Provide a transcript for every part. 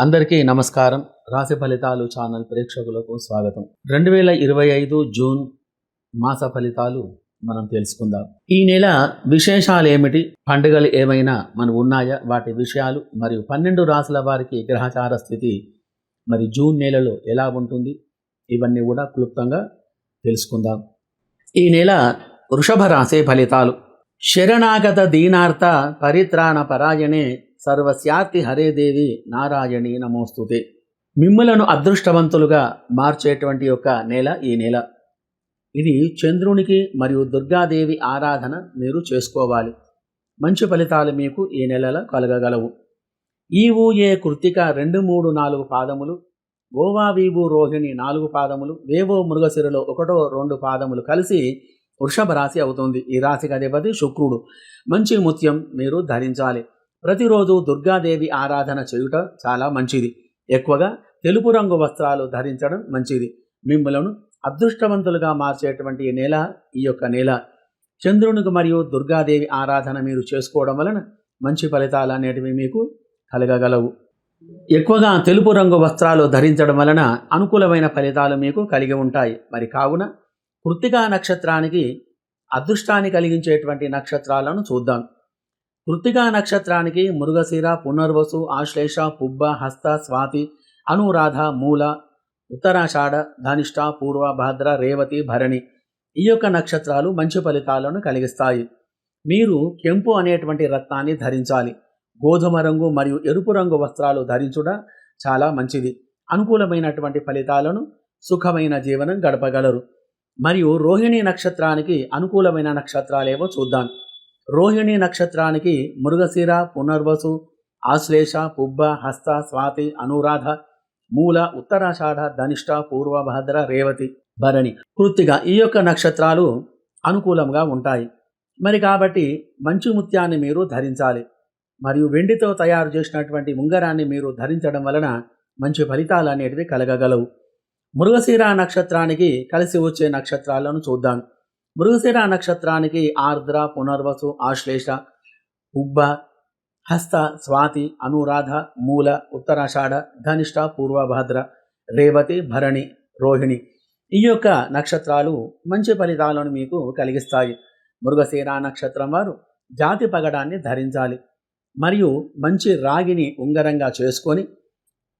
అందరికీ నమస్కారం. రాశి ఫలితాలు ఛానల్ ప్రేక్షకులకు స్వాగతం. రెండు వేల ఇరవై ఐదు జూన్ మాస ఫలితాలు మనం తెలుసుకుందాం. ఈ నెల విశేషాలు ఏమిటి పండుగలు ఏమైనా మన ఉన్నాయా? వాటి విషయాలు మరియు పన్నెండు రాసుల వారికి గ్రహచార స్థితి మరి జూన్ నెలలో ఎలా ఉంటుంది? ఇవన్నీ కూడా క్లుప్తంగా తెలుసుకుందాం. ఈ నెల వృషభ రాశి ఫలితాలు. శరణాగత దీనార్థ పరిత్రాణ పరాయణే సర్వస్యాతి హరే దేవి నారాయణి నమోస్తుతే. మిమ్మలను అదృష్టవంతులుగా మార్చేటువంటి యొక్క నేల ఈ నెల. ఇది చంద్రునికి మరియు దుర్గాదేవి ఆరాధన మీరు చేసుకోవాలి. మంచి ఫలితాలు మీకు ఈ నెలలో కలగగలవు. ఈవు ఏ కృత్తిక రెండు మూడు నాలుగు పాదములు ఓవా వీవు రోహిణి నాలుగు పాదములు వేవో మృగశిరలో ఒకటో రెండు పాదములు కలిసి వృషభ రాశి అవుతుంది. ఈ రాశికి అధిపతి శుక్రుడు. మంచి ముత్యం మీరు ధరించాలి. ప్రతిరోజు దుర్గాదేవి ఆరాధన చేయుట చాలా మంచిది. ఎక్కువగా తెలుపు రంగు వస్త్రాలు ధరించడం మంచిది. మిమ్మలను అదృష్టవంతులుగా మార్చేటువంటి నేల ఈ యొక్క నేల. చంద్రునికి మరియు దుర్గాదేవి ఆరాధన మీరు చేసుకోవడం వలన మంచి ఫలితాలు అనేటివి మీకు కలగగలవు. ఎక్కువగా తెలుపు రంగు వస్త్రాలు ధరించడం వలన అనుకూలమైన ఫలితాలు మీకు కలిగి ఉంటాయి. మరి కావున కృత్తికా నక్షత్రానికి అదృష్టాన్ని కలిగించేటువంటి నక్షత్రాలను చూద్దాం. కృత్తికా నక్షత్రానికి మృగశిర పునర్వసు ఆశ్లేష పుబ్బ హస్త స్వాతి అనురాధ మూల ఉత్తరాషాఢ ధనిష్ట పూర్వ భాద్ర రేవతి భరణి ఈ యొక్క నక్షత్రాలు మంచి ఫలితాలను కలిగిస్తాయి. మీరు కెంపు అనేటువంటి రత్నాన్ని ధరించాలి. గోధుమ రంగు మరియు ఎరుపు రంగు వస్త్రాలు ధరించుట చాలా మంచిది. అనుకూలమైనటువంటి ఫలితాలను సుఖమైన జీవనం గడపగలరు. మరియు రోహిణి నక్షత్రానికి అనుకూలమైన నక్షత్రాలేవో చూద్దాం. రోహిణి నక్షత్రానికి మృగశిర పునర్వసు ఆశ్లేష పుబ్బ హస్త స్వాతి అనురాధ మూల ఉత్తరాషాఢ ధనిష్ట పూర్వభద్ర రేవతి భరణి. కృత్తిగా ఈ యొక్క నక్షత్రాలు అనుకూలంగా ఉంటాయి. మరి కాబట్టి మంచి ముత్యాన్ని మీరు ధరించాలి. మరియు వెండితో తయారు చేసినటువంటి ఉంగరాన్ని మీరు ధరించడం వలన మంచి ఫలితాలు అనేటివి కలగగలవు. మృగశిర నక్షత్రానికి కలిసి వచ్చే నక్షత్రాలను చూద్దాం. మృగశిర నక్షత్రానికి ఆర్ద్ర పునర్వసు ఆశ్లేష ఉబ్బ హస్త స్వాతి అనురాధ మూల ఉత్తరాషాఢ ధనిష్ట పూర్వభద్ర రేవతి భరణి రోహిణి. ఈ యొక్క నక్షత్రాలు మంచి ఫలితాలను మీకు కలిగిస్తాయి. మృగశిర నక్షత్రం వారు జాతి పగడాన్ని ధరించాలి. మరియు మంచి రాగిని ఉంగరంగా చేసుకొని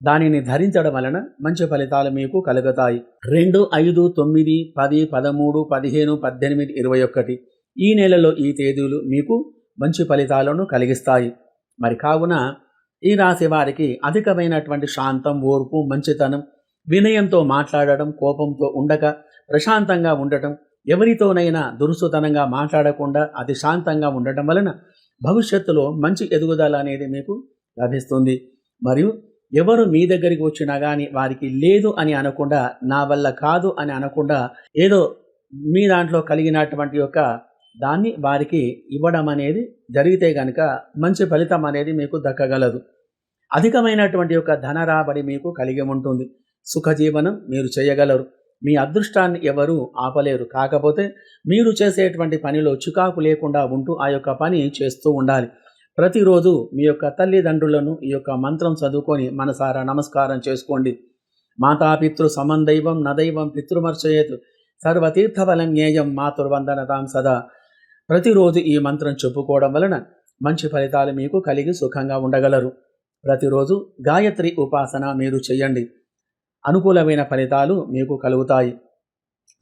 దానిని ధరించడం వలన మంచి ఫలితాలు మీకు కలుగుతాయి. రెండు ఐదు తొమ్మిది పది పదమూడు పదిహేను పద్దెనిమిది ఇరవై ఒకటి. ఈ నెలలో ఈ తేదీలు మీకు మంచి ఫలితాలను కలిగిస్తాయి. మరి కావున ఈ రాశి వారికి అధికమైనటువంటి శాంతం ఓర్పు మంచితనం వినయంతో మాట్లాడడం కోపంతో ఉండక ప్రశాంతంగా ఉండటం ఎవరితోనైనా దురుసుతనంగా మాట్లాడకుండా అతి శాంతంగా ఉండటం వలన భవిష్యత్తులో మంచి ఎదుగుదల అనేది మీకు లభిస్తుంది. మరియు ఎవరు మీ దగ్గరికి వచ్చినా కానీ వారికి లేదు అని అనకుండా నా వల్ల కాదు అని అనకుండా ఏదో మీ దాంట్లో కలిగినటువంటి యొక్క దాన్ని వారికి ఇవ్వడం అనేది జరిగితే కనుక మంచి ఫలితం అనేది మీకు దక్కగలదు. అధికమైనటువంటి యొక్క ధన రాబడి మీకు కలిగి ఉంటుంది. సుఖజీవనం మీరు చేయగలరు. మీ అదృష్టాన్ని ఎవరు ఆపలేరు. కాకపోతే మీరు చేసేటువంటి పనిలో చికాకు లేకుండా ఉంటూ ఆ యొక్క పని చేస్తూ ఉండాలి. ప్రతిరోజు మీ యొక్క తల్లిదండ్రులను ఈ యొక్క మంత్రం చదువుకొని మనసారా నమస్కారం చేసుకోండి. మాతాపితృ సమందైవం నదైవం పితృమర్చయేత్. సర్వతీర్థఫలం జ్ఞేయం మాతృవందనతాం సదా. ప్రతిరోజు ఈ మంత్రం చెప్పుకోవడం వలన మంచి ఫలితాలు మీకు కలిగి సుఖంగా ఉండగలరు. ప్రతిరోజు గాయత్రి ఉపాసన మీరు చేయండి. అనుకూలమైన ఫలితాలు మీకు కలుగుతాయి.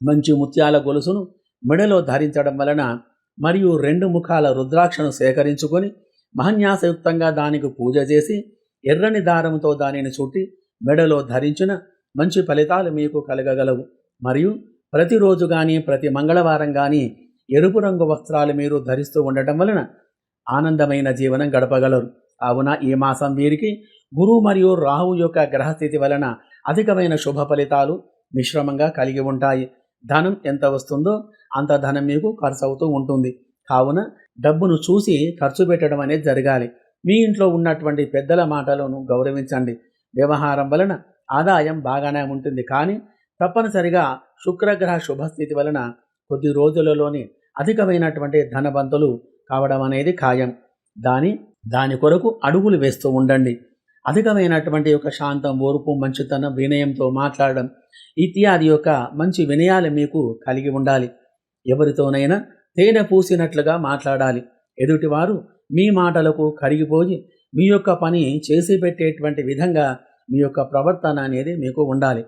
మంచి ముత్యాల గొలుసును మెడలో ధరించడం వలన మరియు రెండు ముఖాల రుద్రాక్షను సేకరించుకొని మహన్యాసయుక్తంగా దానికి పూజ చేసి ఎర్రని దారంతో దానిని చుట్టి మెడలో ధరించిన మంచి ఫలితాలు మీకు కలగగలవు. మరియు ప్రతిరోజు కానీ ప్రతి మంగళవారం కానీ ఎరుపు రంగు వస్త్రాలు మీరు ధరిస్తూ ఉండటం వలన ఆనందమైన జీవనం గడపగలరు. కావున ఈ మాసం వీరికి గురువు మరియు రాహు యొక్క గ్రహస్థితి వలన అధికమైన శుభ ఫలితాలు మిశ్రమంగా కలిగి ఉంటాయి. ధనం ఎంత వస్తుందో అంత ధనం మీకు ఖర్చు అవుతూ ఉంటుంది. కావున డబ్బును చూసి ఖర్చు పెట్టడం అనేది జరగాలి. మీ ఇంట్లో ఉన్నటువంటి పెద్దల మాటలను గౌరవించండి. వ్యవహారం వలన ఆదాయం బాగానే ఉంటుంది. కానీ తప్పనిసరిగా శుక్రగ్రహ శుభస్థితి వలన కొద్ది రోజులలోనే అధికమైనటువంటి ధనవంతులు కావడం అనేది ఖాయం. దాని దాని కొరకు అడుగులు వేస్తూ ఉండండి. అధికమైనటువంటి యొక్క శాంతం ఓర్పు మంచితనం వినయంతో మాట్లాడడం ఇత్యాది యొక్క మంచి వినయాలు మీకు కలిగి ఉండాలి. ఎవరితోనైనా తేనె పూసినట్లుగా మాట్లాడాలి. ఎదుటివారు మీ మాటలకు కరిగిపోయి మీ యొక్క పని చేసి పెట్టేటువంటి విధంగా మీ యొక్క ప్రవర్తన అనేది మీకు ఉండాలి.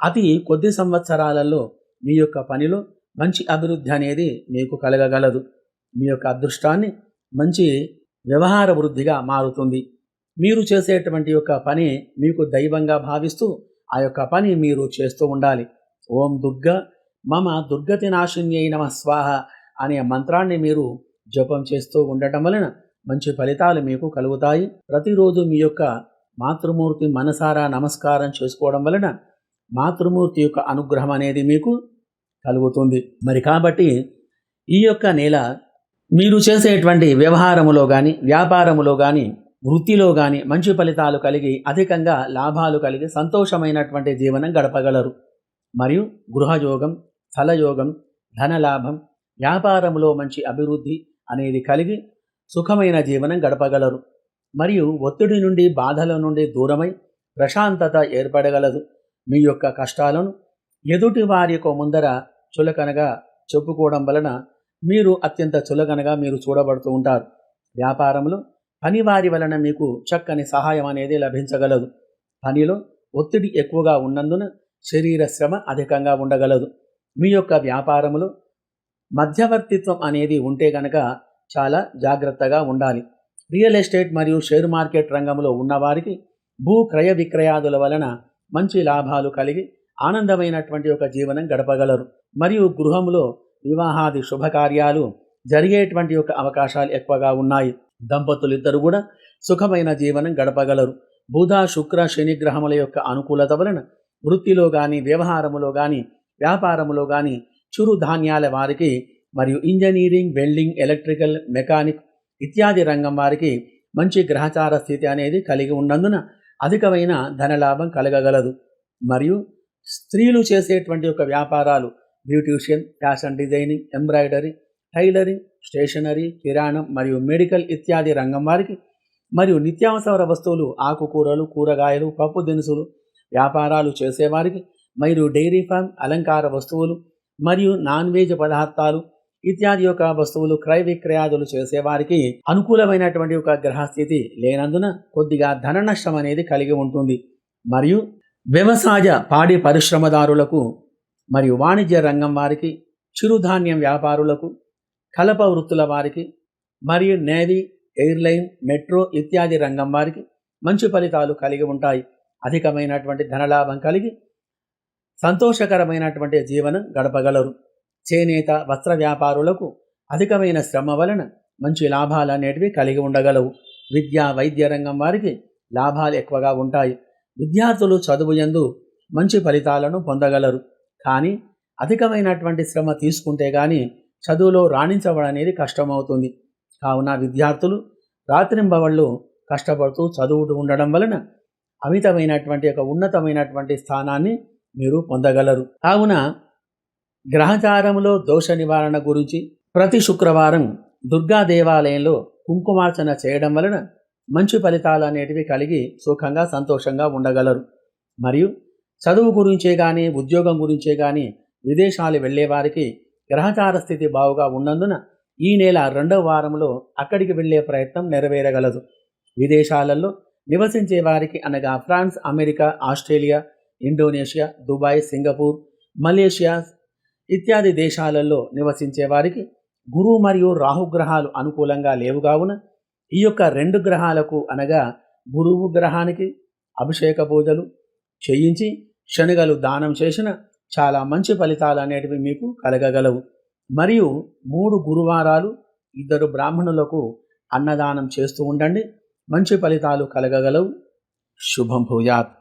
అతి కొద్ది సంవత్సరాలలో మీ యొక్క పనిలో మంచి అభివృద్ధి అనేది మీకు కలగగలదు. మీ యొక్క అదృష్టాన్ని మంచి వ్యవహార వృద్ధిగా మారుతుంది. మీరు చేసేటువంటి యొక్క పని మీకు దైవంగా భావిస్తూ ఆ యొక్క పని మీరు చేస్తూ ఉండాలి. ఓం దుర్గ మమ దుర్గతి నాశిన్యై నమ స్వాహ అనే మంత్రాన్ని మీరు జపం చేస్తూ ఉండటం వలన మంచి ఫలితాలు మీకు కలుగుతాయి. ప్రతిరోజు మీ యొక్క మాతృమూర్తి మనసారా నమస్కారం చేసుకోవడం వలన మాతృమూర్తి యొక్క అనుగ్రహం అనేది మీకు కలుగుతుంది. మరి కాబట్టి ఈ యొక్క నెల మీరు చేసేటువంటి వ్యవహారములో కానీ వ్యాపారములో కానీ వృత్తిలో కానీ మంచి ఫలితాలు కలిగి అధికంగా లాభాలు కలిగి సంతోషమైనటువంటి జీవనం గడపగలరు. మరియు గృహయోగం స్థలయోగం ధనలాభం వ్యాపారంలో మంచి అభివృద్ధి అనేది కలిగి సుఖమైన జీవనం గడపగలరు. మరియు ఒత్తిడి నుండి బాధల నుండి దూరమై ప్రశాంతత ఏర్పడగలదు. మీ యొక్క కష్టాలను ఎదుటి వారి యొక్క ముందర చులకనగా చెప్పుకోవడం వలన మీరు అత్యంత చులకనగా మీరు చూడబడుతూ ఉంటారు. వ్యాపారంలో పనివారి వలన మీకు చక్కని సహాయం అనేది లభించగలదు. పనిలో ఒత్తిడి ఎక్కువగా ఉన్నందున శరీర శ్రమ అధికంగా ఉండగలదు. మీ యొక్క వ్యాపారములో మధ్యవర్తిత్వం అనేది ఉంటే గనక చాలా జాగ్రత్తగా ఉండాలి. రియల్ ఎస్టేట్ మరియు షేర్ మార్కెట్ రంగంలో ఉన్నవారికి భూ క్రయ విక్రయాదుల వలన మంచి లాభాలు కలిగి ఆనందమైనటువంటి ఒక జీవనం గడపగలరు. మరియు గృహంలో వివాహాది శుభకార్యాలు జరిగేటువంటి యొక్క అవకాశాలు ఎక్కువగా ఉన్నాయి. దంపతులు కూడా సుఖమైన జీవనం గడపగలరు. బుధ శుక్ర శనిగ్రహముల యొక్క అనుకూలత వలన వృత్తిలో కానీ వ్యవహారములో కానీ వ్యాపారములో కానీ చిరుధాన్యాల వారికి మరియు ఇంజనీరింగ్ వెల్డింగ్ ఎలక్ట్రికల్ మెకానిక్ ఇత్యాది రంగం వారికి మంచి గ్రహచార స్థితి అనేది కలిగి ఉన్నందున అధికమైన ధనలాభం కలగగలదు. మరియు స్త్రీలు చేసేటువంటి యొక్క వ్యాపారాలు beautician fashion designing embroidery tailoring stationery కిరాణం మరియు మెడికల్ ఇత్యాది రంగం వారికి మరియు నిత్యావసర వస్తువులు ఆకుకూరలు కూరగాయలు పప్పు దినుసులు వ్యాపారాలు చేసేవారికి మరియు డైరీ ఫామ్ అలంకార వస్తువులు మరియు నాన్ వెజ్ పదార్థాలు ఇత్యాది యొక్క వస్తువులు క్రయ విక్రయాదులు చేసేవారికి అనుకూలమైనటువంటి ఒక గ్రహస్థితి లేనందున కొద్దిగా ధన నష్టం అనేది కలిగి ఉంటుంది. మరియు వ్యవసాయ పాడి పరిశ్రమదారులకు మరియు వాణిజ్య రంగం వారికి చిరుధాన్యం వ్యాపారులకు కలప వృత్తుల వారికి మరియు నేవీ ఎయిర్లైన్ మెట్రో ఇత్యాది రంగం వారికి మంచి ఫలితాలు కలిగి ఉంటాయి. అధికమైనటువంటి ధనలాభం కలిగి సంతోషకరమైనటువంటి జీవనం గడపగలరు. చేనేత వస్త్ర వ్యాపారులకు అధికమైన శ్రమ వలన మంచి లాభాలు అనేటివి కలిగి ఉండగలవు. విద్యా వైద్య రంగం వారికి లాభాలు ఎక్కువగా ఉంటాయి. విద్యార్థులు చదువు ఎందు మంచి ఫలితాలను పొందగలరు. కానీ అధికమైనటువంటి శ్రమ తీసుకుంటే కానీ చదువులో రాణించడం అనేది కష్టమవుతుంది. కావున విద్యార్థులు రాత్రింబవళ్ళు కష్టపడుతూ చదువుతూ ఉండడం వలన అమితమైనటువంటి ఒక ఉన్నతమైనటువంటి స్థానాన్ని మీరు పొందగలరు. కావున గ్రహచారములో దోష నివారణ గురించి ప్రతి శుక్రవారం దుర్గా దేవాలయంలో కుంకుమార్చన చేయడం వలన మంచి ఫలితాలు అనేటివి కలిగి సుఖంగా సంతోషంగా ఉండగలరు. మరియు చదువు గురించే కానీ ఉద్యోగం గురించే కానీ విదేశాలు వెళ్ళేవారికి గ్రహచార స్థితి బావుగా ఉన్నందున ఈ నెల రెండవ వారంలో అక్కడికి వెళ్ళే ప్రయత్నం నెరవేరగలదు. విదేశాలలో నివసించే వారికి అనగా France America Australia Indonesia Dubai Singapore Malaysia ఇత్యాది దేశాలలో నివసించే వారికి గురు మరియు రాహుగ్రహాలు అనుకూలంగా లేవు కావున ఈ యొక్క రెండు గ్రహాలకు అనగా గురువు గ్రహానికి అభిషేక పూజలు చేయించి శనగలు దానం చేసిన చాలా మంచి ఫలితాలు అనేటివి మీకు కలగగలవు. మరియు మూడు గురువారాలు ఇద్దరు బ్రాహ్మణులకు అన్నదానం చేస్తూ ఉండండి. మంచి ఫలితాలు కలగగలవు. శుభం భూయాత్.